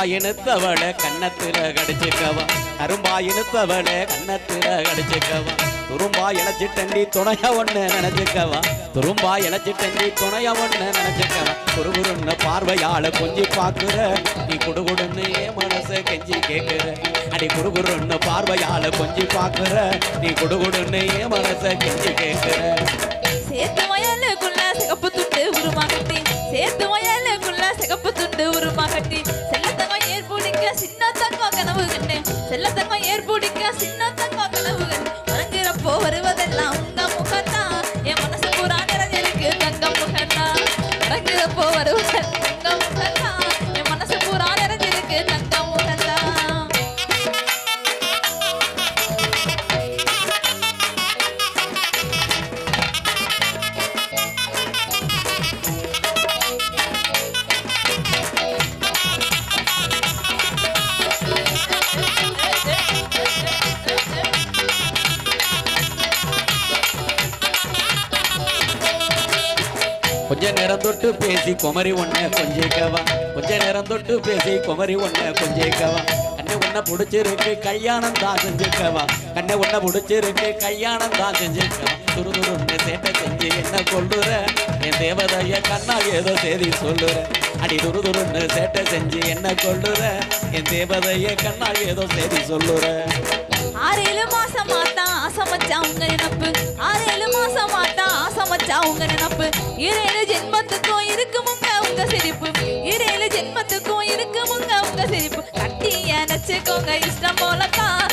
கரும்பாயினுத்தவள கண்ணத்துல கடிச்சுக்கவா. கரும்பாயினுத்தவள கண்ணத்துல கடிச்சுக்கவா. துரும்பா இழைச்சிட்டண்டி துணைய ஒண்ணு நினைச்சுக்கவா. துரும்பா இழைச்சிட்டண்டி துணைய ஒண்ணு நினைச்சுக்கவா. குறுகுறுன்னு பார்வையால கொஞ்சி பாக்குற நீ குடுகுடுன்னு ஏன் மனச கெஞ்சி கேக்குற. அடி குறுகுறுன்னு பார்வையால கொஞ்சி பாக்குற நீ குடுகுடுன்னு என் மனச கெஞ்சி கேக்குற. சேர்த்து வயலுக்குள்ள சிகப்பு துண்டு உருமா கட்டி. சேர்த்து வயலுக்குள்ள சிகப்பு துண்டு உருமா கட்டி. செல்ல சின்னத்தன்மா கனவு கண்டு செல்லத்தன்மா ஏற்புடிக்க சின்னத்தன்மா கனவு கண்டு கொஞ்ச நேரம் தொட்டு பேசி குமரி ஒண்ண கொஞ்சிக்கவா. கொஞ்ச நேரம் தொட்டு பேசி குமரி ஒண்ண கொஞ்சிக்கவா. கண்ணை உன்னை பிடிச்சிருக்கு கல்யாணம் தான் செஞ்சுக்கவா. கண்ணை உன்னை பிடிச்சிருக்கு கல்யாணம் தான் செஞ்சுக்கவா. துரு துருன்னு சேட்டை செஞ்சு என்ன கொள்ளுற என் தேவதைய கண்ணா ஏதோ செய்தி சொல்லுற. அடி துரு துருன்னு சேட்டை செஞ்சு என்ன கொள்ளுற என் தேவதைய கண்ணா ஏதோ செய்தி சொல்லுற. ஆறேழு மாசம் மாத்தா ஆசமச்சா உங்க நினப்பு ஆறேழு ஆசமச்சா உங்க நினப்பு. இரேழு ஜென்மத்துக்கும் இருக்குமுங்க உங்க சிரிப்பு. இரேழு ஜென்மத்துக்கும் இருக்குமுங்க உங்க சிரிப்பு. கட்டி நினைச்சுக்கோங்க இஷ்டம் போலத்தான்.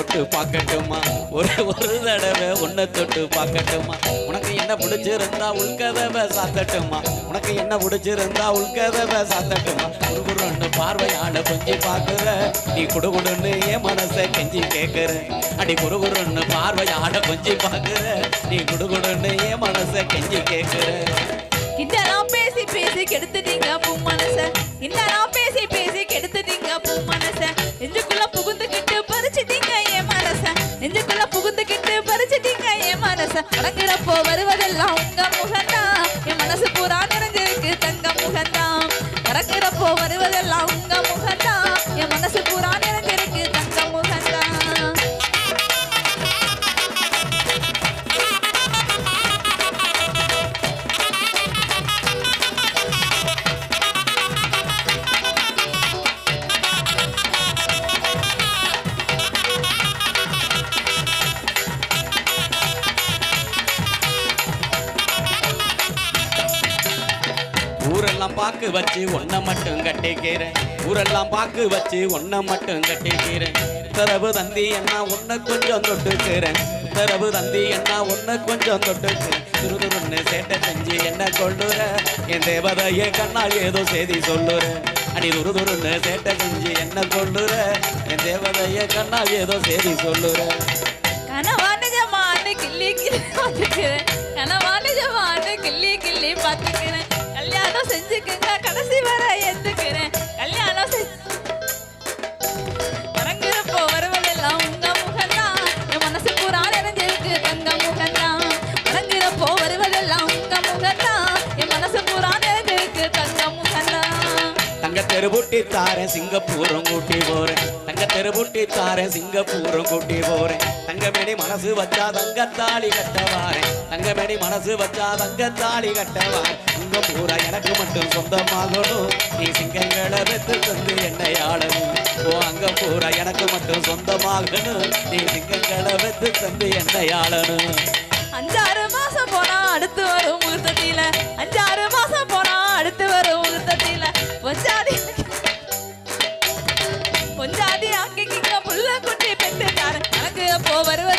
தொட்டு பார்க்கட்டுமா? ஒரு ஒரு தடவை உன்னை தொட்டு பார்க்கட்டுமா? உனக்கு என்ன பிடிச்சிருந்தா உள்கதவை சாத்தட்டுமா? உனக்கு என்ன பிடிச்சிருந்தா உள்கதவை சாத்தட்டுமா? குறுகுறுன்னு பார்வையால கொஞ்சி பார்க்குற நீ குடுகுடுன்னு என் மனசை கெஞ்சி கேட்குற அடி குறுகுறுன்னு பார்வையால கொஞ்சி பார்க்குற நீ குடுகுடுன்னு என் மனசை கெஞ்சி கேட்குற இதெல்லாம் பேசி பேசி கெடுத்துட்டீங்க மனசை. மனச என் வருவதெல்லாம் ஊரெல்லாம் பாக்கு வச்சு ஒன்ன மட்டும் கட்டிக்கிறேன். ஊரெல்லாம் பாக்கு வச்சு ஒன்ன மட்டும் கட்டிக்கிறேன். தரவு தந்தி என்ன ஒன்ன கொஞ்சம் தொட்டுக்கிறேன். தரவு தந்தி என்ன ஒன்ன கொஞ்சம் தொட்டுக்கிறேன். துருதுருன்னு சேட்டை செஞ்சு என்ன கொள்ளுற? என் தேவதைய கண்ணால் ஏதோ செய்தி சொல்லுற. அடி துருதுருன்னு சேட்டை செஞ்சு என்ன கொள்ளுற? என் தேவதைய கண்ணால் ஏதோ செய்தி சொல்லுற. கனவா நிஜமானு கிள்ளி கிள்ளி பார்த்துக்கிறேன். கனவா நிஜமானு கிள்ளி கிள்ளி பார்த்துக்கிறேன். கல்யாணம் செஞ்சுக்குங்க கடைசி வர எந்துக்கிறேன் கல்யாணம் செஞ்சு வருவதெல்லாம் உங்க முகம்தான். என் மனசு பூரா நிறைஞ்சிருக்கு தங்க முகம்தான். மறங்குறப்போ வருவதெல்லாம் உங்க முகம்தான். என் மனசு பூரா நிறைஞ்சிருக்கு தங்க முகம்தான். தங்க தெருபுட்டி தாரேன் சிங்கப்பூரம் கூட்டி போறேன். தங்க தெருபுட்டி தாரேன் சிங்கப்பூரம் கூட்டி போறேன். தங்கமேடி மனசு வச்சா தங்க தாலி கட்டவாரேன் தங்கமேடி மனசு வச்சா தங்க தாலி கட்டவாரேன் உங்க பூரா எனக்கு மட்டும் சொந்தமாகணும். நீ சிங்கங்களை வெத்து தந்து என்னை ஆளணும். ஓ அங்க பூரா எனக்கு மட்டும் சொந்தமாகணும். நீ சிங்கங்களை வெத்து தந்து என்னை ஆளணும். அஞ்சாறு மாசம் போனா அடுத்து வரும் முகூர்த்தத்தில அஞ்சாறு மாசம் போனா அடுத்து வரும் முகூர்த்தத்தில பொஞ்சாதி பொஞ்சாதி அங்கே புள்ள குட்டி பெற்றுட்டாரு எனக்கு போ வருவ?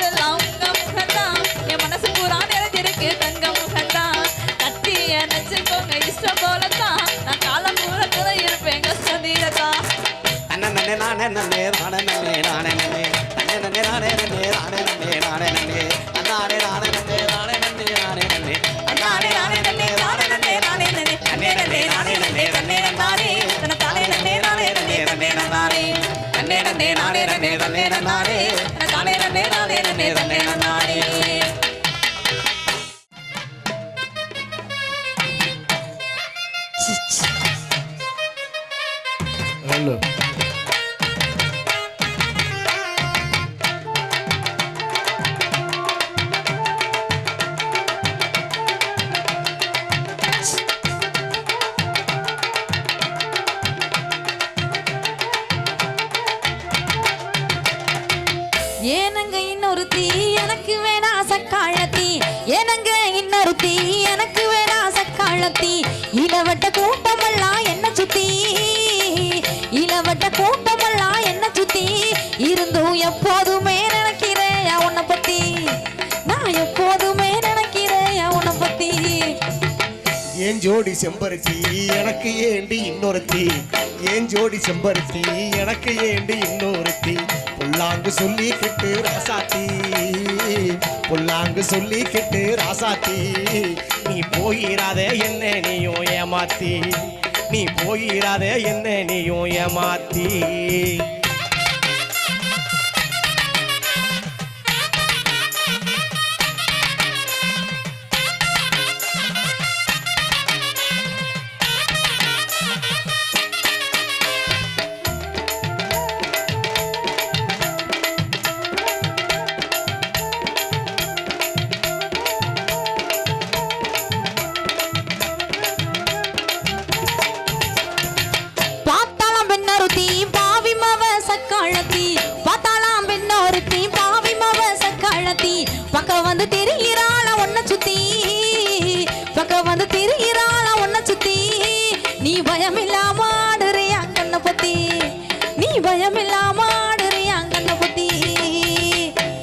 சுத்தி எனக்கு வேணா காலத்தி. இளவட்ட கூட்டமெல்லாம் என்ன சுத்தி? இளவட்ட கூட்டமெல்லாம் என்ன சுத்தி? இருந்தும் எப்போதுமே நினைக்கிறேன் உன்னை பத்தி. நான் எப்போதுமே நினைக்கிறேன் உன்னை பத்தி. ஏன் ஜோடி செம்பருத்தி எனக்கு ஏண்டி இன்னொருத்தி? ஏன் ஜோடி செம்பருத்தி எனக்கு ஏண்டி இன்னொருத்தி? புல்லாங்கு சொல்லிக்கிட்டு ராசாத்தி. புல்லாங்கு சொல்லிக்கிட்டு ராசாத்தி. நீ போயிடாத என்ன நீயும் ஏமாத்தி. நீ போயிடாத என்ன நீயும் ஏமாத்தி.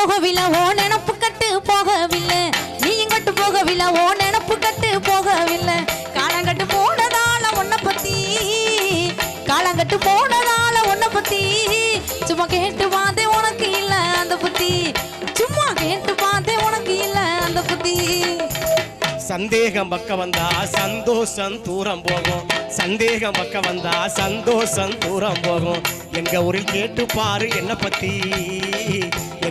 போகவில்லை ஓ நினப்பு கட்டு போகவில்லை. நீ இங்கட்டு போகவில்லை ஓ நினப்பு கட்டு போகவில்லை. காலங்கட்டு போனதால உன்னை பத்தி காலங்கட்டு போனதால உன்னை பத்தி. சும்மா கேட்டு பார்த்தேன் உனக்கு இல்லை அந்த புத்தி. சும்மா கேட்டு பார்த்தே உனக்கு இல்லை அந்த புத்தி. சந்தேகம் பக்க வந்தா சந்தோஷம் தூரம் போகும். சந்தேகம் பக்கம் வந்தா சந்தோஷம் தூரம் போகும். எங்க ஊரில் கேட்டு பாரு என்ன பத்தி.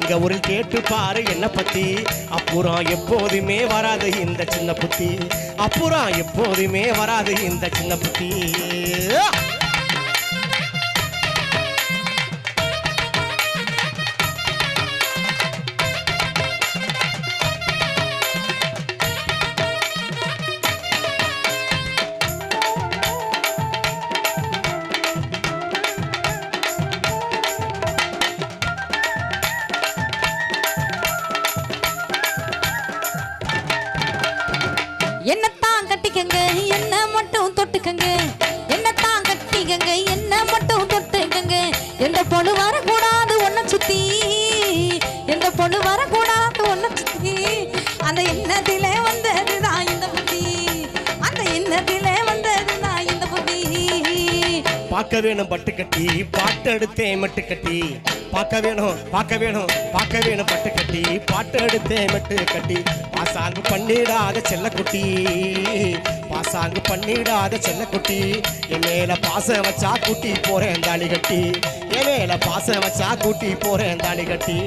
எங்க ஊரில் கேட்டு பாரு என்ன பத்தி. அப்புறம் எப்போதுமே வராது இந்த சின்ன புத்தி. அப்புறம் எப்போதுமே வராது இந்த சின்ன புத்தி. கட்டிக்கங்க என்ன மட்டும் தொட்டுக்கங்க. என்னத்தான் கட்டிக்கங்க என்ன மட்டும் தொட்டுக்கங்க. எந்த பொண்ணு வரக்கூடாது ஒன்ன சுத்தி. எந்த பொண்ணு வரக்கூடாது ஒன்ன சுத்தி. அந்த எண்ணத்திலே வந்ததுதான் இந்த புத்தி. அந்த எண்ணத்திலே வந்ததுதான் இந்த புத்தி. பார்க்க வேணும் பட்டு கட்டி பாட்டெடுத்தேன் மட்டு கட்டி. பார்க்க வேணும் பார்க்க வேணும் பார்க்க வேணும் பட்டு கட்டி. பாட்டு எடுத்தே மட்டு கட்டி. பாசாங்கு பண்ணிடாத செல்லக்குட்டி. பாசாங்கு பண்ணிடாத செல்லக்குட்டி. என் மேல பாசம் வச்சா கூட்டி போறேன் தாலி கட்டி என் மேல பாசம் வச்சா கூட்டி போறேன் தாலி கட்டி